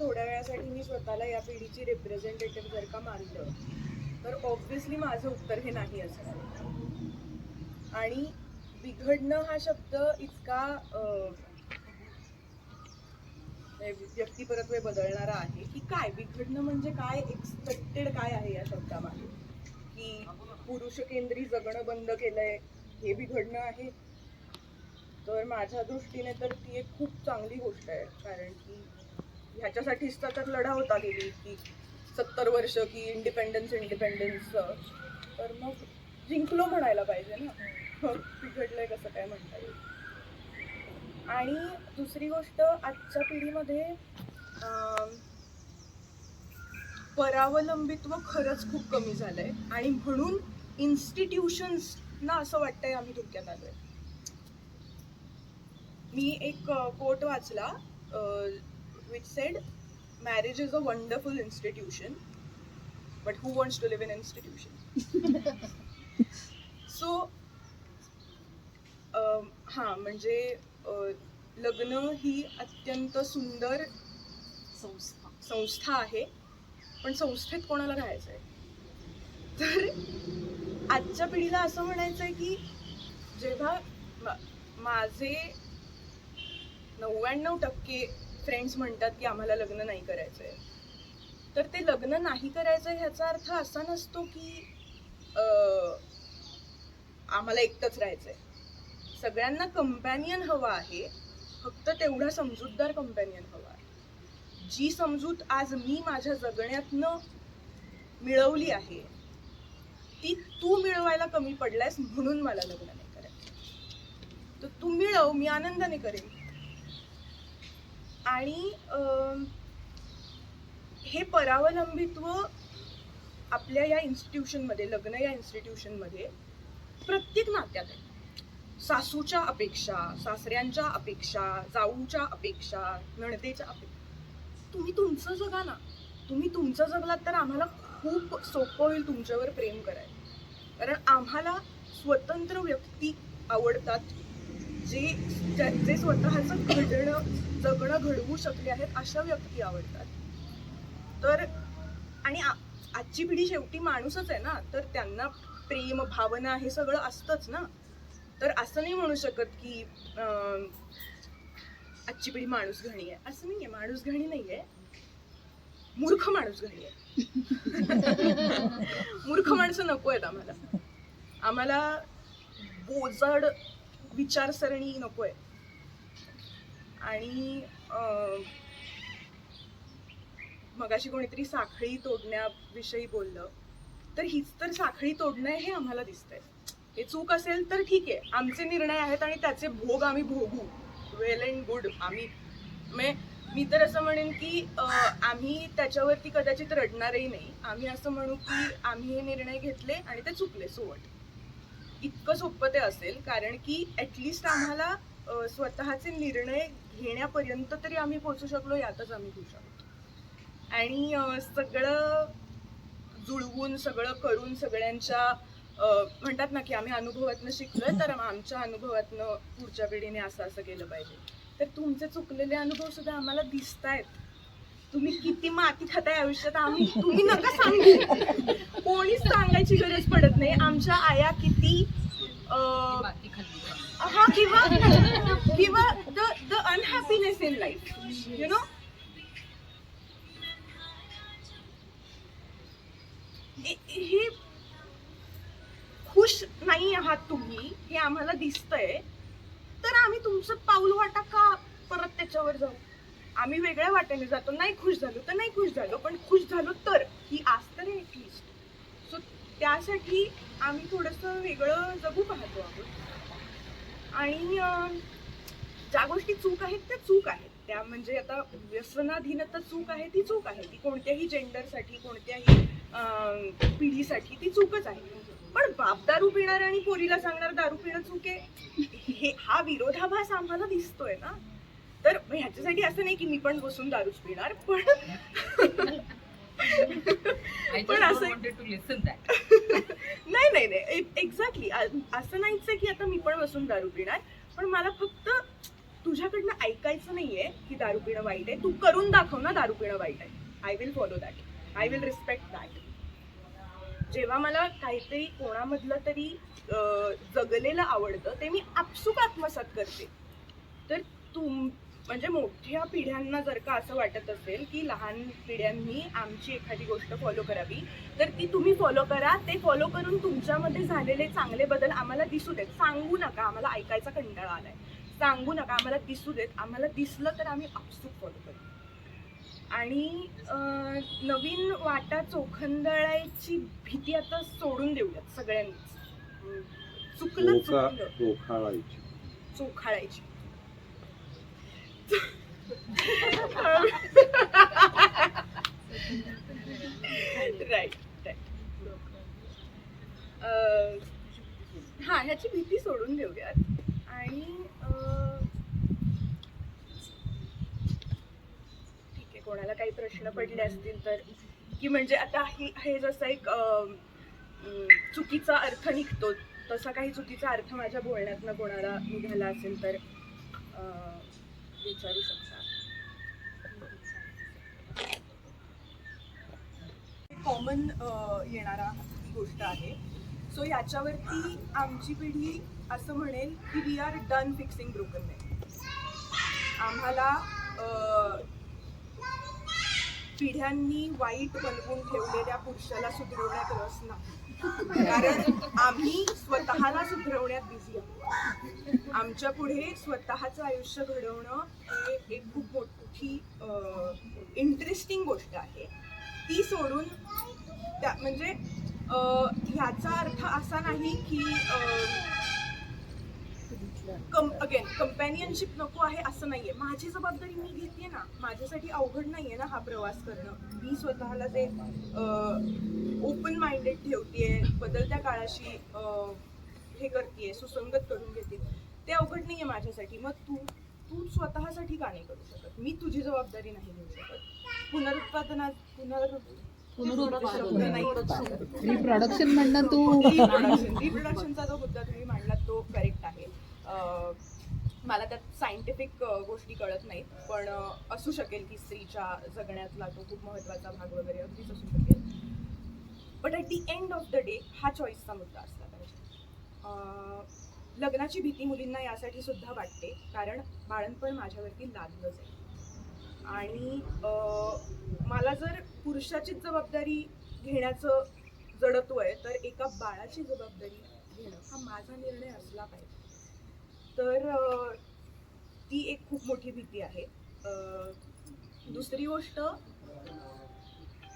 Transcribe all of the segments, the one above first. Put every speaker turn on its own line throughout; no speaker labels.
थोड्या वेळासाठी मी स्वतःला या पिढीची रिप्रेझेंटेटिव्ह जर का मानलं तर ऑब्व्हियसली माझं उत्तर हे नाही असणार. आणि बिघडणं हा शब्द इतका अं, व्यक्तिपरत्वे बदलणारा आहे की काय? बिघडणं म्हणजे काय? एक्सपेक्टेड काय आहे या शब्दामध्ये की पुरुष केंद्री जगणं बंद केलंय हे बिघडणं आहे? तर माझ्या दृष्टीने तर ती एक खूप चांगली गोष्ट आहे कारण की ह्याच्यासाठीच तर लढा होता गेली की सत्तर वर्ष की इंडिपेंडन्स इंडिपेंडन्स तर मग जिंकलो म्हणायला पाहिजे ना. बिघडलंय कसं काय म्हणता येईल? आणि दुसरी गोष्ट आजच्या पिढीमध्ये परावलंबित्व खरंच खूप कमी झालंय. आणि म्हणून इन्स्टिट्यूशन्सना असं वाटतंय आम्ही धोक्यात आलोय. मी एक कोट वाचला. Which said marriage is a wonderful institution but who wants to live in institution so हां म्हणजे अं, लग्न ही अत्यंत सुंदर
संस्था.
संस्था आहे पण संस्थेत कोणाला राहायचं आहे तर आजच्या पिढीला असं म्हणायचं आहे की जेव्हा माझे नव्याण्णव टक्के फ्रेंड्स म्हणतात की आम्हाला लग्न नाही करायचं आहे तर ते लग्न नाही करायचं ह्याचा अर्थ असा नसतो की आम्हाला एकटंच राहायचंय. सगळ्यांना कंपॅनियन हवा आहे. फक्त तेवढा समजूतदार कंपॅनियन हवा आहे. जी समजूत आज मी माझ्या जगण्यातनं मिळवली आहे ती तू मिळवायला कमी पडलायस म्हणून मला लग्न नाही करायचं तर तू मिळव मी आनंदाने करेन. आणि हे परावलंबित्व आपल्या या इन्स्टिट्यूशनमध्ये लग्न या इन्स्टिट्यूशनमध्ये प्रत्येक नात्यात आहे. सासूच्या अपेक्षा सासऱ्यांच्या अपेक्षा जाऊच्या अपेक्षा नणदेच्या अपेक्षा. तुम्ही तुमचं जगा ना. तुम्ही तुमचं जगलात तर आम्हाला खूप सोपं होईल तुमच्यावर प्रेम करायला. कारण आम्हाला स्वतंत्र व्यक्ती आवडतात जे जे स्वतःचं घडणं जगणं घडवू शकले आहेत अशा व्यक्ती आवडतात. तर आणि आजची पिढी शेवटी माणूसच आहे ना तर त्यांना प्रेम भावना हे सगळं असतंच ना. तर असं नाही म्हणू शकत की आजची पिढी माणूस घणी आहे. असं नाही आहे माणूस घणी आहे. मूर्ख माणूस घणी आहे. मूर्ख माणसं नको आहेत आम्हाला. आम्हाला बोजड विचारसरणी नको आहे आणि मगाशी कोणीतरी साखळी तोडण्याविषयी बोललं. तर हीच तर साखळी तोडणं हे आम्हाला दिसतंय. हे चूक असेल तर ठीक आहे. आमचे निर्णय आहेत आणि त्याचे भोग आम्ही भोगू. वेल अँड गुड आम्ही म्हणजे मी तर असं म्हणेन की आम्ही त्याच्यावरती कदाचित रडणारही नाही. आम्ही असं म्हणू की आम्ही हे निर्णय घेतले आणि ते चुकले. सोवट इतकं सोपं ते असेल कारण की ॲटलिस्ट आम्हाला स्वतःचे निर्णय घेण्यापर्यंत तरी आम्ही पोचू शकलो यातच आम्ही खुश आहोत. आणि सगळं जुळवून सगळं करून सगळ्यांच्या म्हणतात ना की आम्ही अनुभवातनं शिकलोय तर आमच्या अनुभवातनं पुढच्या पिढीने असं असं केलं पाहिजे. तर तुमचे चुकलेले अनुभव सुद्धा आम्हाला दिसत आहेत तुम्ही किती माती खाताय आयुष्यात? आम्ही तुम्ही नका सांगू. कोणीच सांगायची गरज पडत नाही. आमच्या आया किती अं, हा किंवा किंवा the the unhappiness in life you know हे खुश नाही आहात तुम्ही हे आम्हाला दिसतंय. तर आम्ही तुमचं पाऊल वाटा का परत त्याच्यावर जाऊ? आम्ही वेगळ्या वाट्याने जातो. नाही खुश झालो तर नाही खुश झालो पण खुश झालो तर ही आस तर ॲटलिस्ट सो त्यासाठी आम्ही थोडंसं वेगळं जगू पाहतो आहोत. आणि ज्या गोष्टी चूक आहेत त्या चूक आहेत. त्या म्हणजे आता व्यसनाधीनता चूक आहे ती चूक आहे. ती कोणत्याही जेंडरसाठी कोणत्याही पिढीसाठी ती चूकच आहे. पण बाप दारू पिणार आणि पोरीला सांगणार दारू पिणं चूक आहे? हे हा विरोधाभास आम्हाला दिसतोय ना? तर ह्याच्यासाठी असं नाही की मी पण बसून दारूच पिणार पण पण असं-. नाही नाही नाही एक्झॅक्टली असं नाहीच आहे की आता मी पण बसून दारू पिणार पण मला फक्त तुझ्याकडनं ऐकायचं नाहीये की दारू पिणं वाईट आहे. तू करून दाखव ना दारू पिणं वाईट आहे. I will follow that I will respect that जेव्हा मला काहीतरी कोणामधलं तरी जगलेलं आवडतं ते मी आपसूक आत्मसात करते. तर तुम म्हणजे मोठ्या पिढ्यांना जर का असं वाटत असेल की लहान पिढ्यांनी आमची एखादी गोष्ट फॉलो करावी तर ती तुम्ही फॉलो करा. ते फॉलो करून तुमच्यामध्ये झालेले चांगले बदल आम्हाला दिसू देत. सांगू नका आम्हाला ऐकायचा कंटाळा आलाय. सांगू नका आम्हाला दिसू देत. आम्हाला दिसलं तर आम्ही आपसूक फॉलो करू. आणि नवीन वाटा चोखंदळायची भीती आता सोडून देऊयात सगळ्यांनीच. चुकलं चुकलं.
चोखाळायची.
राईट राईट हा ह्याची भीती सोडून देऊयात. आणि ठीक आहे कोणाला काही प्रश्न पडले असतील तर की म्हणजे आता हे हे जसं एक चुकीचा अर्थ निघतो तसा काही चुकीचा अर्थ माझ्या बोलण्यातनं कोणाला निघाला असेल तर विचारू शकता. कॉमन येणारा ही गोष्ट आहे. सो याच्यावरती आमची पिढी असं म्हणेल की we are done fixing broken आम्हाला पिढ्यांनी वाईट बनवून ठेवलेल्या पुरुषाला सुधरवण्यात रस नाही. कारण आम्ही स्वतःला सुधरवण्यात बिझी आहोत. आमच्या पुढे स्वतःचं आयुष्य घडवणं हे एक खूप मोठी इंटरेस्टिंग गोष्ट आहे. ती सोडून त्या म्हणजे ह्याचा अर्थ असा नाही की कम अगेन कंपॅनियनशिप नको आहे असं नाहीये. माझी जबाबदारी मी घेते ना. माझ्यासाठी अवघड नाहीये ना हा प्रवास करणं. मी स्वतःला ते ओपन माइंडेड ठेवतेय बदलत्या काळाशी हे करतेय सुसंगत करून घेते ते अवघड नाहीये माझ्यासाठी. मग तू तू स्वतःसाठी का नाही करू शकत? मी तुझी जबाबदारी नाही घेऊ शकत. पुनरुत्पादनात पुनर
रिप्रोडक्शन म्हणणं तू
रिप्रोडक्शन रिप्रोडक्शनचा जो मुद्दा तुम्ही मांडला तो करेक्ट आहे. मला त्यात सायंटिफिक गोष्टी कळत नाहीत. पण असू शकेल की स्त्रीच्या जगण्यातला तो खूप महत्त्वाचा भाग वगैरे अगदीच असू शकेल. But at the end of the day हा चॉईसचा मुद्दा असला पाहिजे. लग्नाची भीती मुलींना यासाठी सुद्धा वाटते. कारण बाळणपण माझ्यावरती लागलंच आहे. आणि मला जर पुरुषाचीच जबाबदारी घेण्याचं जडत्व आहे तर एका बाळाची जबाबदारी घेणं हा माझा निर्णय असला पाहिजे. तर ती एक खूप मोठी भीती आहे. दुसरी गोष्ट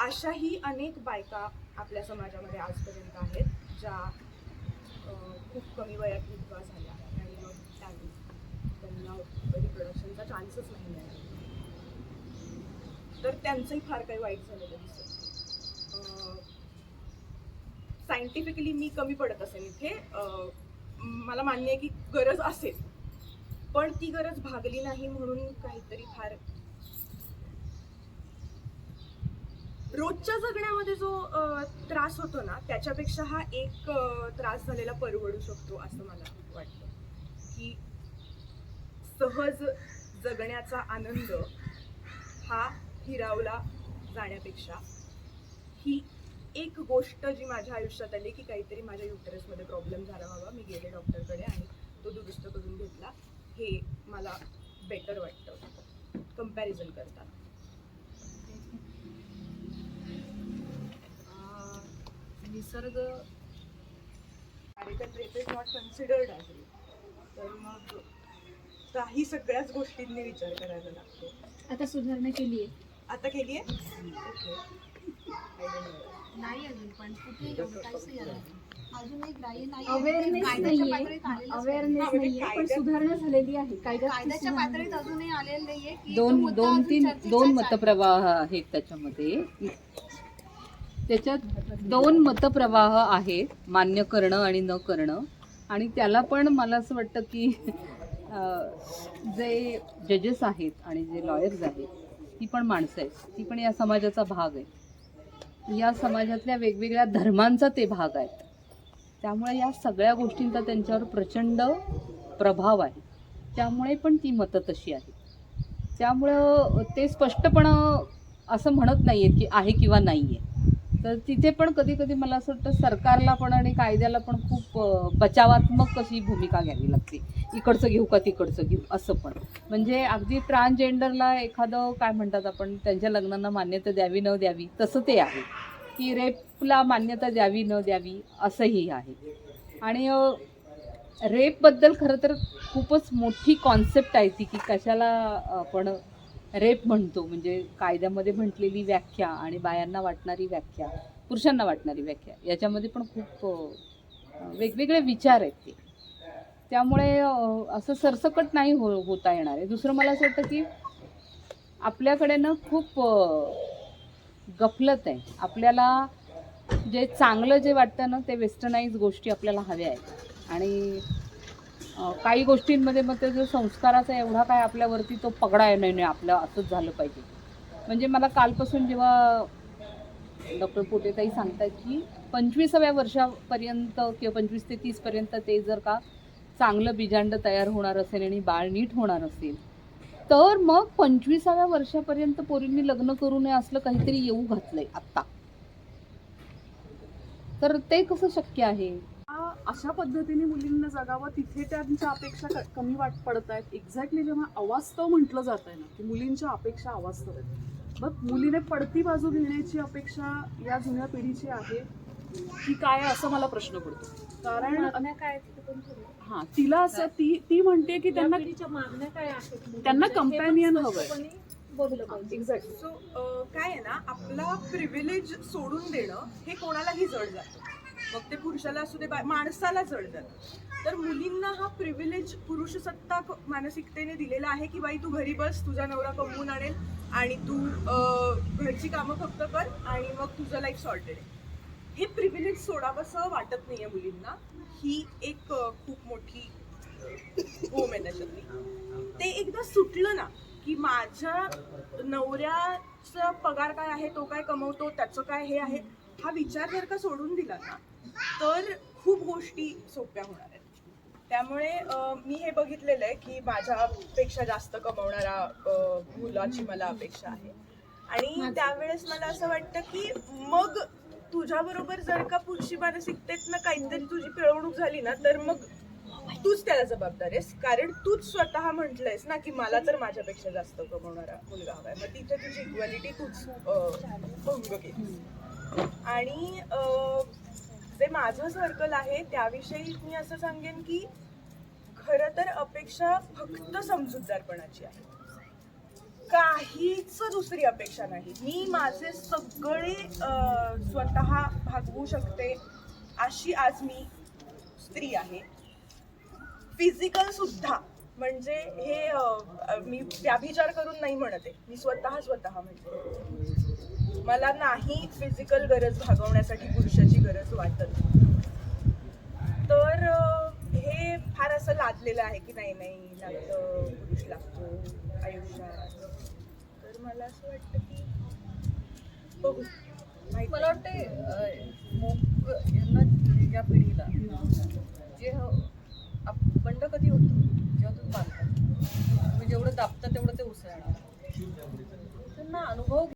अशाही अनेक बायका आपल्या समाजामध्ये आजपर्यंत आहेत ज्या खूप कमी वयात विधवा झाल्या आणि मग त्यांनी त्यांना रिप्रोडक्शनचा चान्सच नाही मिळाला. तर त्यांचंही फार काही वाईट झालेलं दिसत सायंटिफिकली मी कमी पडत असेल इथे. मला मान्य आहे की गरज असेल. पण ती गरज भागली नाही म्हणून काहीतरी फार रोजच्या जगण्यामध्ये जो त्रास होतो ना त्याच्यापेक्षा हा एक त्रास झालेला परवडू शकतो असं मला वाटतं. की सहज जगण्याचा आनंद हा हिरावला जाण्यापेक्षा ही एक गोष्ट जी माझ्या आयुष्यात आली की काहीतरी माझ्या युटरसमध्ये प्रॉब्लेम झाला बाबा. मी गेले डॉक्टरकडे आणि तो दुरुस्त करून घेतला हे मला बेटर वाटतं. कंपॅरिझन करताना
निसर्ग
इज नॉट कन्सिडर्ड आहे. तर मग काही सगळ्याच गोष्टींनी विचार करायला लागतो.
आता सुधारणा केली आहे.
आता केली आहे?
नाही अजून पण कुठे एवढं काहीच नाही
अवेअरनेस नाहीये. अवेअरनेस
हा, म्हणजे
नाहीये पण
कायद्यात-
सुधारणा झालेली आहे.
नाही.
कायद्यात
कायद्याच्या
सुधारणा
पातळीत अजूनही आलेलं नाहीये की तो
दोन
मुद्दा
दोन
अजून
तीन दोन. मतप्रवाह आहेत त्याच्यामध्ये. त्याच्यात दोन मतप्रवाह आहेत मान्य करणं आणि न करणं. आणि त्याला पण मला असं वाटतं की अं, जे जजेस आहेत आणि जे लॉयर्स आहेत ती पण माणसं आहेत. ती पण या समाजाचा भाग आहे या समाजातल्या वेगवेगळ्या धर्मांचा ते भाग आहेत. त्यामुळे या सगळ्या गोष्टींचा त्यांच्यावर प्रचंड प्रभाव आहे. त्यामुळे पण ती मतं तशी आहेत. त्यामुळं ते स्पष्टपणं असं म्हणत नाही आहेत की आहे किंवा नाही आहे तर तिथे पण कधी कधी मला असं वाटतं सरकारला पण आणि कायद्याला पण खूप बचावात्मक अशी भूमिका घ्यावी लागते. इकडचं घेऊ का तिकडचं घेऊ असं पण. म्हणजे अगदी ट्रान्सजेंडरला एखादं काय म्हणतात आपण त्यांच्या लग्नांना मान्यता द्यावी न द्यावी तसं ते आहे. की रेपला मान्यता द्यावी न द्यावी असंही आहे. आणि रेपबद्दल खरं तर खूपच मोठी कॉन्सेप्ट आहे ती की कशाला आपण रेप म्हणतो. म्हणजे कायद्यामध्ये म्हटलेली व्याख्या आणि बायांना वाटणारी व्याख्या पुरुषांना वाटणारी व्याख्या याच्यामध्ये पण खूप वेगवेगळे विचार आहेत ते. त्यामुळे असं सरसकट नाही हो होता येणार आहे. दुसरं मला असं वाटतं की आपल्याकडे ना खूप गफलत आहे. आपल्याला जे चांगलं जे वाटतं ना ते वेस्टर्नाइज गोष्टी आपल्याला हव्या आहेत. आणि काही गोष्टींमध्ये मग ते जो संस्काराचा एवढा काय आपल्यावरती तो पगडा आहे नाही नाही आपलं असंच झालं पाहिजे. म्हणजे मला कालपासून जेव्हा डॉक्टर पोटेताई सांगतात की पंचवीसाव्या वर्षापर्यंत किंवा पंचवीस ते तीसपर्यंत ते जर का चांगलं बीजांड तयार होणार असेल आणि बाळ नीट होणार असेल तर मग पंचवीसाव्या वर्षापर्यंत पोरींनी लग्न करू नये असलं काहीतरी येऊ घातलंय आत्ता. तर ते कसं शक्य आहे?
अशा पद्धतीने मुलींना जगावं तिथे त्यांच्या अपेक्षा क- कमी वाट पडत आहेत. एक्झॅक्टली जेव्हा अवास्तव म्हटलं जात आहे ना की मुलींच्या अपेक्षा अवास्तव आहेत. मग मुलीने पडती बाजू घेण्याची अपेक्षा या जुन्या पिढीची आहे. की काय असं मला प्रश्न पडतो. कारण
मागण्या काय आहेत ते पण थोडं.
हा तिला असं ती ती म्हणते की
या
त्यांना
पिढीच्या मागण्या काय आहेत
त्यांना
हे पण
companion हवंय.
स्पष्टपणे बोललं पाहिजे.
एक्झॅक्टली
सो काय आहे ना आपला प्रिव्हिलेज सोडून देणं हे कोणालाही जड जातं. मग ते पुरुषाला असू दे बा- माणसाला जड जातं. तर मुलींना हा प्रिव्हिलेज पुरुषसत्ताक मानसिकतेने दिलेला आहे की बाई तू घरी बस तुझा नवरा कमवून आणेल आणि तू अं, घरची कामं फक्त कर आणि मग तुझं लाईफ सॉर्टेड आहे. हे प्रिव्हिलेज सोडावंसं वाटत नाहीये मुलींना. ही एक खूप मोठी होम आहे त्याच्यातली. ते एकदा सुटलं ना की माझ्या नवऱ्याचा पगार काय आहे तो काय कमवतो त्याचं काय हे आहे हा विचार जर का सोडून दिला ना तर खूप गोष्टी सोप्या होणार आहेत. त्यामुळे मी हे बघितलेलं आहे की माझ्यापेक्षा जास्त कमवणारा मुलाची मला अपेक्षा आहे. आणि त्यावेळेस मला असं वाटतं की मग तुझ्याबरोबर जर का पुरुषी मानसिकतेतनं काहीतरी तुझी पिळवणूक झाली ना तर मग तूच त्याला जबाबदार आहेस. कारण तूच स्वतः म्हटलंयस ना की मला तर माझ्यापेक्षा जास्त कमवणारा मुलगा हवाय. मग तिथे तुझी इक्वॅलिटी तूच भंग केली आणि जे माझं सर्कल आहे त्याविषयी मी असं सांगेन की खरं तर अपेक्षा फक्त समजूतदारपणाची आहे. काहीच दुसरी अपेक्षा नाही. मी माझे सगळे स्वतः भागवू शकते अशी आज मी स्त्री आहे. फिजिकल सुद्धा. म्हणजे हे मी व्याभिचार करून नाही म्हणते. मी स्वतः स्वतः म्हणते. मला नाही फिजिकल गरज भागवण्यासाठी पुरुषाची गरज वाटत. लादलेलं आहे की नाही नाही लागतं पुरुष लागतो आयुष्यात. तर मला असं वाटतं की बघू.
मला वाटते यांना या पिढीला जे बंड कधी
होतो? जेव्हा तुम्ही बांधतात तुम्ही जेवढं दाबता तेवढं ते उसळणार. त्यांना अनुभव